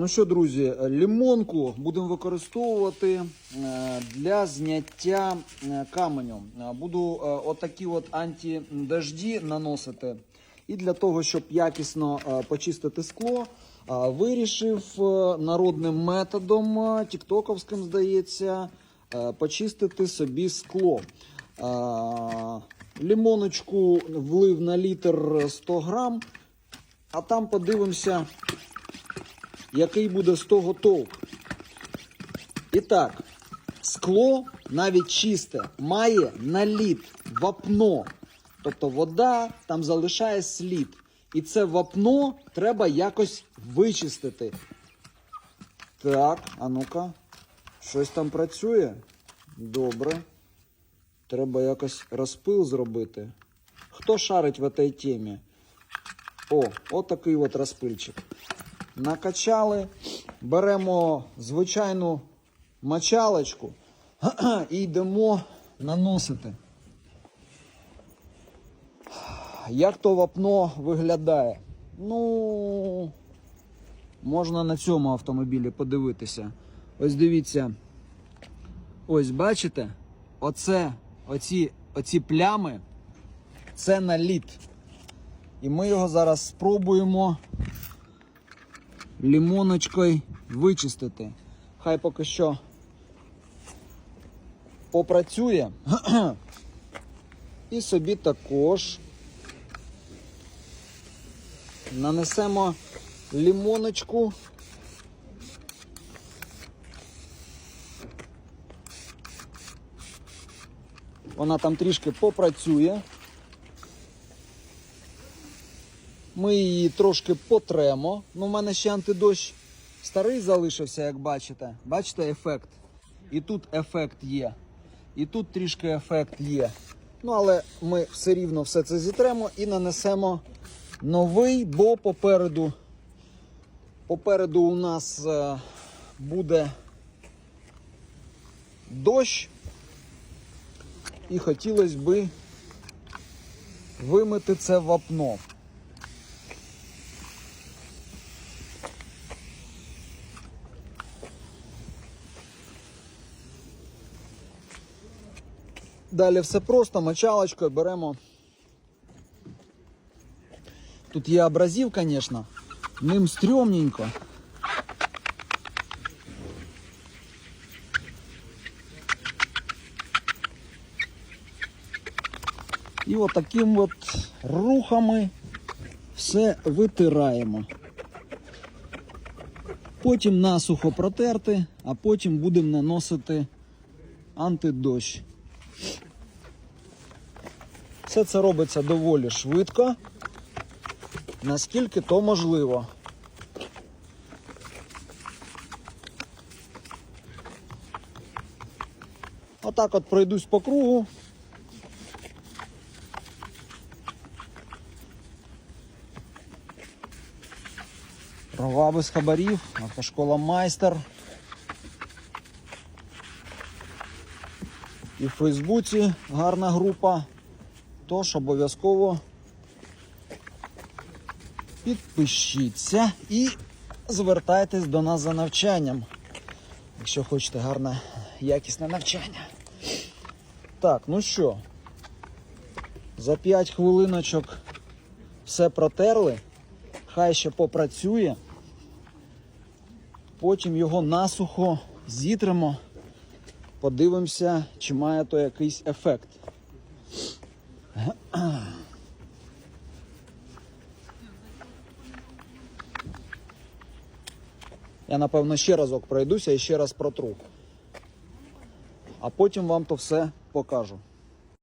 Ну що, друзі, лімонку будемо використовувати е, для зняття е, каменю. Е, Буду отакі от антидожді наносити. І для того, щоб якісно почистити скло, вирішив народним методом, тіктоковським, здається, почистити собі скло. Лімоночку влив на літр 100 грам, а там подивимося який буде з того толк. І так, скло навіть чисте має наліт, вапно. Тобто вода там залишає слід. І це вапно треба якось вичистити. Так, а ну-ка, щось там працює? Добре. Треба якось розпил зробити. Хто шарить в цій темі? О, отакий от розпильчик накачали, беремо звичайну мочалочку і йдемо наносити. Як то вапно виглядає? Ну, можна на цьому автомобілі подивитися. Ось дивіться. Ось бачите? Оце, оці, оці плями, це наліт. І ми його зараз спробуємо лімоночкою вичистити. Хай поки що попрацює. І собі також нанесемо лімоночку. Вона там трішки попрацює. Ми її трошки потремо. Ну, у мене ще антидощ старий залишився, як бачите. Бачите ефект? І тут ефект є. І тут трішки ефект є. Ну, але ми все рівно все це зітремо і нанесемо новий, бо попереду, попереду у нас е, буде дощ. І хотілося би вимити це вапно. Далі все просто, мочалочкою беремо. Тут є абразив, звісно, ним стрьомненько. І от таким от рухами все витираємо. Потім насухо протерти, а потім будемо наносити антидощ. Все це робиться доволі швидко, наскільки то можливо. Отак от пройдусь по кругу. Права без хабарів, автошкола майстер. І в Фейсбуці гарна група. Тож обов'язково підпишіться і звертайтесь до нас за навчанням, якщо хочете гарне, якісне навчання. Так, ну що, за 5 хвилиночок все протерли, хай ще попрацює, потім його насухо зітримо, подивимося, чи має то якийсь ефект. Я напевно ще разок пройдуся і ще раз протру. А потім вам то все покажу.